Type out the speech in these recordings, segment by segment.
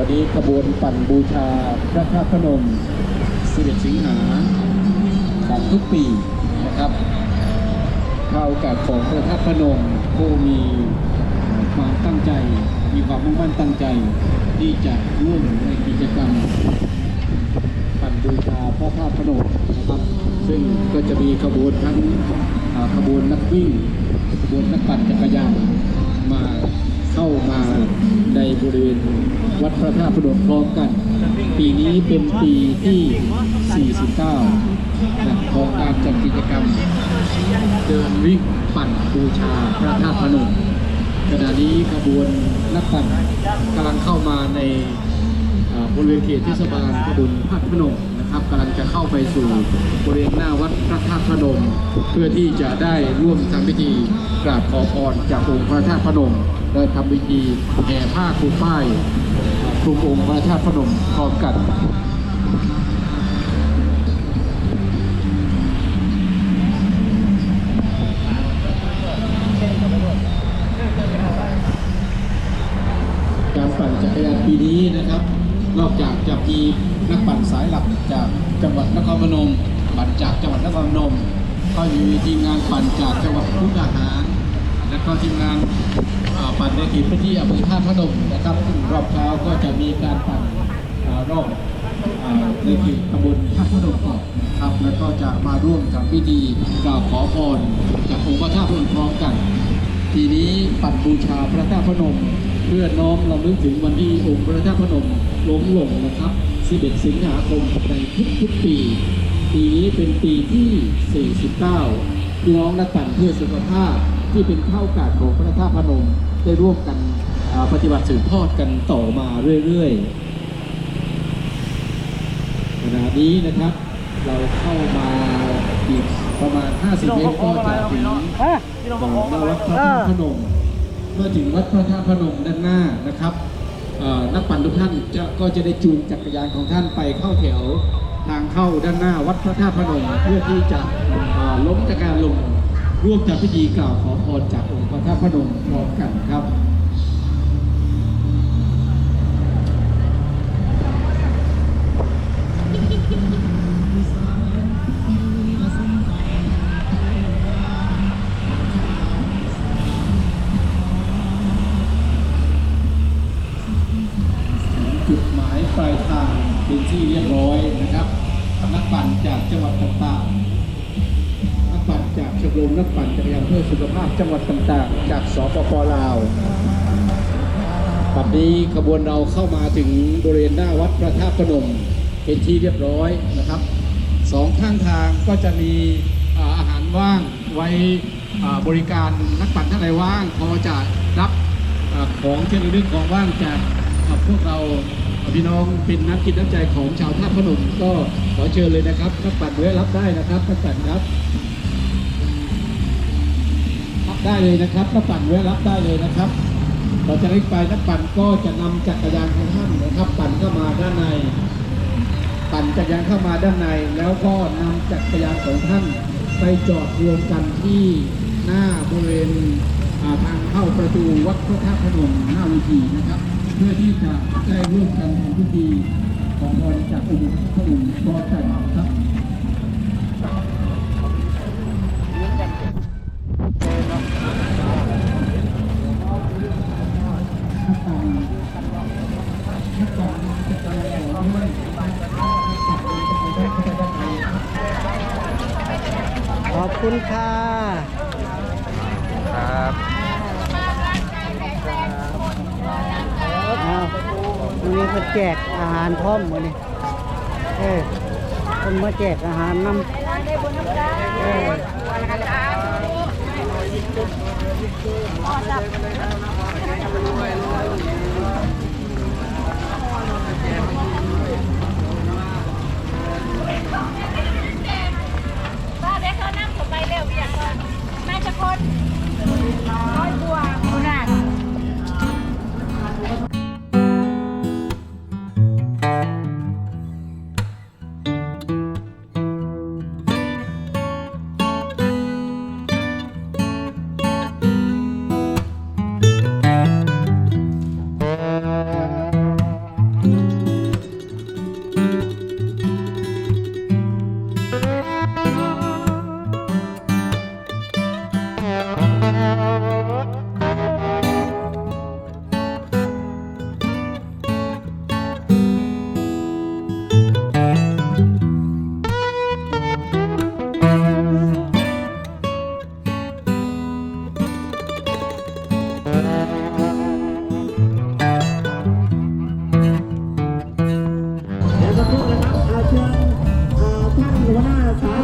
วันนี้ขบวนปั่นบูชาพระธาตุพนม11สิงหาของทุกปีนะครับเข้ากาสของพระธาตุพนมผู้มีความตั้งใจ มีความมุ่งมั่นตั้งใจ ที่จะร่วมในกิจกรรมปั่นบูชาพระธาตุพนมนะครับซึ่งก็จะมีขบวนทั้งขบวนนักวิ่งขบวนนักปั่นจักรยานมา เข้ามาในบริเวณวัดพระธาตุพนมพร้อมกัน ปีนี้เป็นปีที่ 49นะของการจัดกิจกรรม เดินวิ่งปั่นบูชาพระธาตุพนมขณะนี้ขบวนนักปั่นกำลังเข้ามาในบริเวณเขตเทศบาลตำบลพระธาตุพนม นะครับกำลังจะเข้าไปสู่บริเวณหน้าวัดพระธาตุพนมเพื่อที่จะได้ร่วมทำพิธีกราบขอพรจากองค์พระธาตุพนมได้ทำพิธีแห่ผ้าคลุมป้ายคลุมองค์พระธาตุพนมพร้อมกันการปั่นจักรยานปีนี้นะครับ นอกจากจะมี นักปั่นสายหลักจากจังหวัดนครพนมปั่นจากจังหวัดนครพนม ก็มีทีมงานปั่นจากจังหวัดมุกดาหาร และก็ทีมงานปั่นในเขตพื้นที่อำเภอท่าตุพนมนะครับซึ่งรอบเช้าก็จะมีการปั่นรอบในเขตตำบลท่าพนมก่อนนะครับแล้วก็จะมาร่วมกับพิธีกล่าวขอพรจากองค์พระธาตุพนมพร้อมกัน ทีนี้ปัดบูชาพระธาตุพนม เพื่อน้อมรำลึกถึงวันที่องค์พระธาตุพนมล้มลงนะครับ 11 สิงหาคมในทุกๆปี ปีนี้เป็นปีที่ 49พี่น้องนักปั่นเพื่อสุขภาพที่เป็นเข้าโอกาสของพระธาตุพนมได้ร่วมกันอ่าปฏิบัติสืบทอดกันต่อมาเรื่อยๆขณะนี้นะครับเราเข้ามาอีกประมาณ 50 เมตรก็จะถึงฮะของหน้าวัดพระธาตุพนม เมื่อถึงวัดพระธาตุพนมด้านหน้านะครับเอ่อ นักปั่นทุกท่านจะก็จะได้จูงจักรยานของท่านไปเข้าแถวทางเข้าด้านหน้าวัดพระธาตุพนมเพื่อที่จะล้มจักรยานลงร่วมจัดพิธีกล่าวขอพรจากองค์พระธาตุพนมพร้อมกันครับ เป็นที่เรียบร้อยนะครับ นักปั่นจากจังหวัดต่างๆ นักปั่นจากชมรมนักปั่นจักรยานเพื่อสุขภาพจังหวัดต่างๆ จากสปปลาวปัดนี้ขบวนเราเข้ามาถึงบริเวณหน้าวัดพระธาตุพนมเป็นที่เรียบร้อยนะครับสองข้างทางก็จะมีอาหารว่างไว้บริการนักปั่นท่านใดว่างพอจะรับอของเช่นเรื่องของว่างจากพวกเรา พี่น้องเป็นนักกินน้ำใจของชาวท่าตุพนมก็ขอเชิญเลยนะครับนักปั่นแวะรับได้นะครับนักปั่นครับรับได้เลยนะครับนักปั่นแวะรับได้เลยนะครับเราจะเล็กไปนักปั่นก็จะนำจักรยานของท่านนะครับ ปั่นเข้ามาด้านใน ปั่นจักรยานเข้ามาด้านใน แล้วก็นำจักรยานของท่านไปจอดรวมกันที่หน้าบริเวณทางเข้าประตูวัดพระธาตุพนมหน้าวิธีนะครับ เพื่อที่จะได้ร่วมกันทำพิธีของพรจากองค์พระองค์ต่อกันครับขอบคุณค่ะครับ อ้าว แจกอาหารพร้อมวันนี้เออคนมาแจกอาหารนำเออป้าได้เขานั่งผมไปเร็วอย่างก่อนน่าจะคนร้อยบัว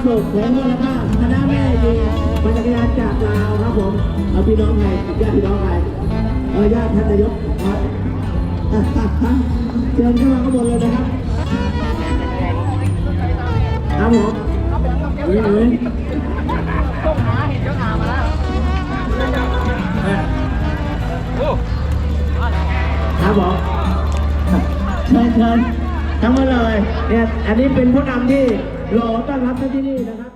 สุขแข็งแรงมากคณะแม่ดี มาจักรยานจากลาวครับผมเอาพี่น้องใครญาติพี่น้องใครเออญาติท่านนายกครับเชิญเข้ามาข้างบนเลยนะครับครับผมเอ้ยเอ้ยครับผมเชิญเชิญทั้งหมดเลยเนี่ยอันนี้เป็นผู้นำที่รอต้อนรับท่านที่นี่นะครับ